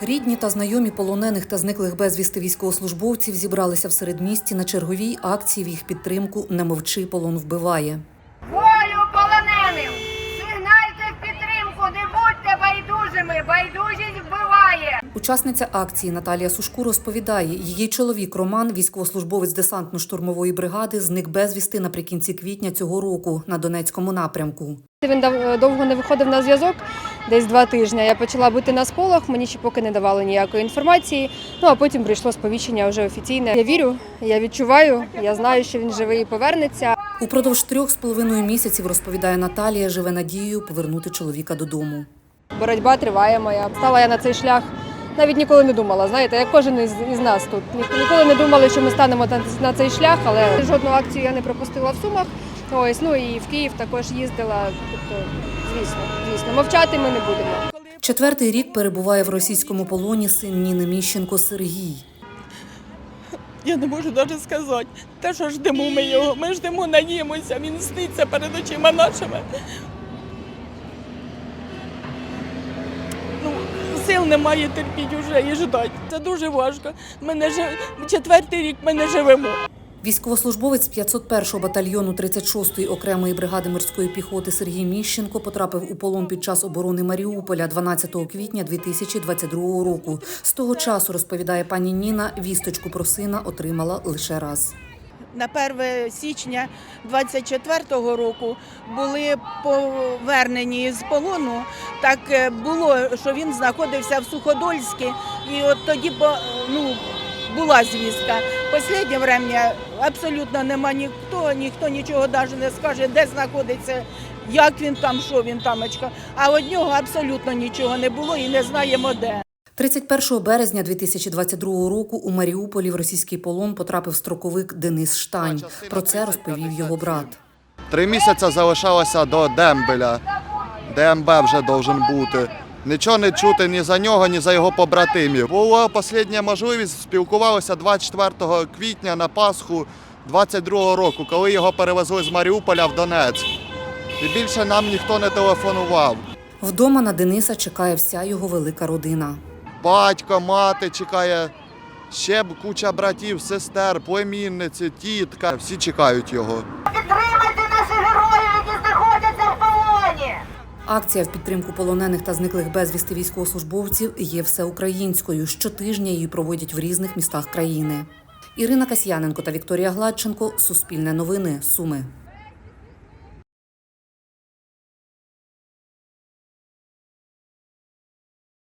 Рідні та знайомі полонених та зниклих безвісти військовослужбовців зібралися в середмісті на черговій акції в їх підтримку Не мовчи, полон вбиває. Волю полоненим! Сигнальте в підтримку, не будьте байдужими! Байдужість вбиває! Учасниця акції Наталія Сушку розповідає, її чоловік Роман, військовослужбовець десантно-штурмової бригади, зник безвісти наприкінці квітня цього року на Донецькому напрямку. Він дав- довго не виходив на зв'язок, десь два тижні. Я почала бути на сполох, мені ще поки не давали ніякої інформації. Ну а потім прийшло сповіщення вже офіційне. Я вірю, я відчуваю, я знаю, що він живий і повернеться. Упродовж трьох з половиною місяців, розповідає Наталія, живе надією повернути чоловіка додому. Боротьба триває моя. Стала я на цей шлях. Навіть ніколи не думала, знаєте, як кожен із, із нас тут. Ні- Ніколи не думали, що ми станемо на, на цей шлях, але жодну акцію я не пропустила в Сумах. Ось, ну і в Київ також їздила. Тобто, звісно, звісно, мовчати ми не будемо. Четвертий рік перебуває в російському полоні син Ніни Міщенко Сергій. Я не можу навіть сказати. Те, що ждемо ми його, ми ждемо, надіємося, він сниться перед очима нашими. Ну, сил немає терпіть уже і ждати. Це дуже важко. Ми не жив... Четвертий рік ми не живемо. Військовослужбовець 501-го батальйону 36-ї окремої бригади морської піхоти Сергій Міщенко потрапив у полон під час оборони Маріуполя 12 квітня 2022 року. З того часу, розповідає пані Ніна, вісточку про сина отримала лише раз. на 1 січня 24-го року були повернені з полону. Так е, було, що він знаходився в Суходольській, і от тоді ну, була звістка. Останнє время абсолютно нема ніхто, ніхто нічого навіть не скаже, де знаходиться, як він там, що він тамочка. А од нього абсолютно нічого не було і не знаємо де. 31 березня 2022 року у Маріуполі в російський полон потрапив строковик Денис Штань. Про це розповів його брат. Три місяці залишалося до Дембеля. ДМБ вже должен бути. Нічого не чути ні за нього, ні за його побратимів. Була остання можливість, спілкувалися 24 квітня на Пасху 22 року, коли його перевезли з Маріуполя в Донецьк. І більше нам ніхто не телефонував. Вдома на Дениса чекає вся його велика родина. Батько, мати чекає, ще куча братів, сестер, племінниці, тітка. Всі чекають його. Акція в підтримку полонених та зниклих безвісти військовослужбовців є всеукраїнською. Щотижня її проводять в різних містах країни. Ірина Касьяненко та Вікторія Гладченко Суспільне новини. Суми.